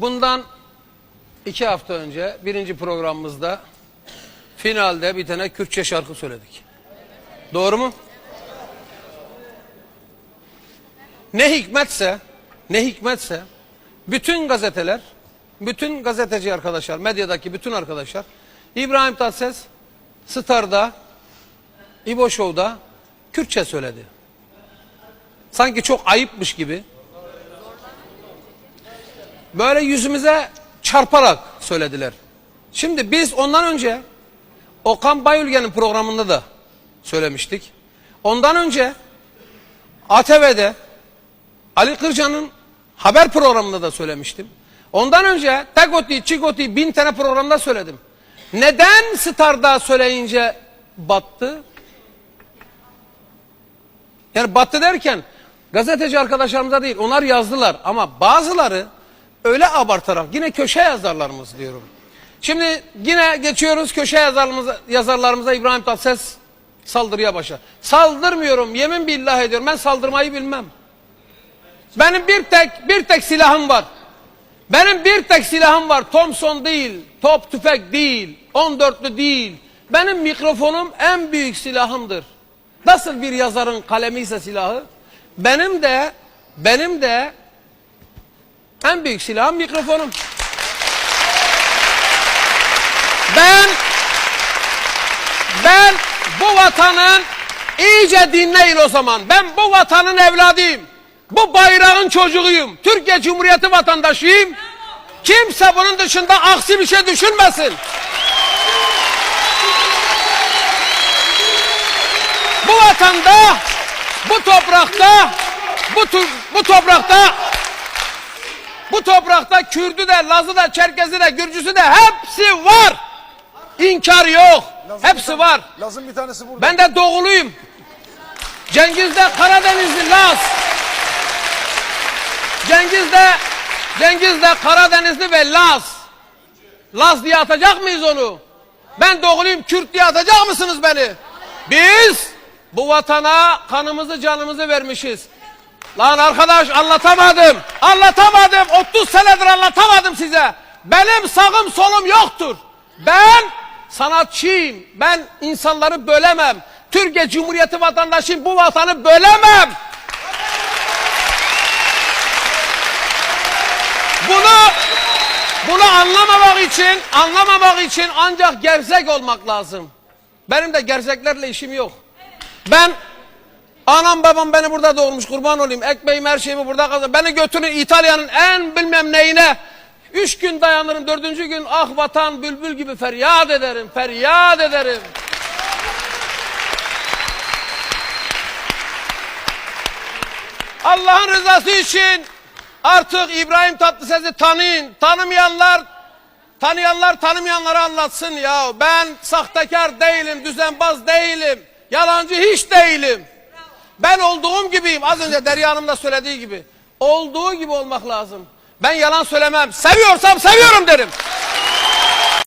Bundan iki hafta önce birinci programımızda finalde bir tane Kürtçe şarkı söyledik. Doğru mu? Ne hikmetse, ne hikmetse bütün gazeteler, bütün gazeteci arkadaşlar, medyadaki bütün arkadaşlar İbrahim Tatlıses Star'da, İbo Show'da Kürtçe söyledi. Sanki çok ayıpmış gibi. Böyle yüzümüze çarparak söylediler. Şimdi biz ondan önce Okan Bayülgen'in programında da söylemiştik. Ondan önce ATV'de Ali Kırca'nın haber programında da söylemiştim. Ondan önce Tegoti, Çigoti bin tane programda söyledim. Neden Star'da söyleyince battı? Yani battı derken gazeteci arkadaşlarımıza değil onlar yazdılar ama bazıları öyle abartarak yine köşe yazarlarımız diyorum. Şimdi yine geçiyoruz köşe yazarlarımıza, yazarlarımıza İbrahim Tatlıses saldırıya başla. Saldırmıyorum yemin billah ediyorum ben saldırmayı bilmem. Benim bir tek bir tek silahım var. Benim bir tek silahım var. Thompson değil, top tüfek değil, 14'lü değil. Benim mikrofonum en büyük silahımdır. Nasıl bir yazarın kalemi ise silahı, benim de benim de en büyük silahım mikrofonum. Ben ben bu vatanın iyice dinleyin o zaman. Ben bu vatanın evladıyım. Bu bayrağın çocuğuyum. Türkiye Cumhuriyeti vatandaşıyım. Kimse bunun dışında aksi bir şey düşünmesin. Bu vatanda, bu toprakta, bu bu toprakta bu toprakta Kürdü de, Lazı da, Çerkezi de, Gürcüsü de hepsi var. İnkar yok. Lazım Hepsi tane- var. Lazım bir tanesi burada. Ben de doğuluyum. Cengiz'de Karadenizli Laz. Cengiz'de Cengiz'de Karadenizli ve Laz. Laz diye atacak mıyız onu? Ben doğuluyum Kürt diye atacak mısınız beni? Biz bu vatana kanımızı canımızı vermişiz. Lan arkadaş anlatamadım. Anlatamadım. 30 senedir anlatamadım size. Benim sağım solum yoktur. Ben sanatçıyım. Ben insanları bölemem. Türkiye Cumhuriyeti vatandaşıyım. Bu vatanı bölemem. Bunu bunu anlamamak için, anlamamak için ancak gerzek olmak lazım. Benim de gerzeklerle işim yok. Ben Anam babam beni burada doğurmuş kurban olayım. Ekmeğim her şeyimi burada kazandım. Beni götürün İtalya'nın en bilmem neyine. Üç gün dayanırım. Dördüncü gün ah vatan bülbül gibi feryat ederim. Feryat ederim. Allah'ın rızası için artık İbrahim Tatlıses'i tanıyın. Tanımayanlar Tanıyanlar tanımayanlara anlatsın ya. Ben sahtekar değilim, düzenbaz değilim. Yalancı hiç değilim. Ben olduğum gibiyim. Az önce Derya Hanım da söylediği gibi. Olduğu gibi olmak lazım. Ben yalan söylemem. Seviyorsam seviyorum derim.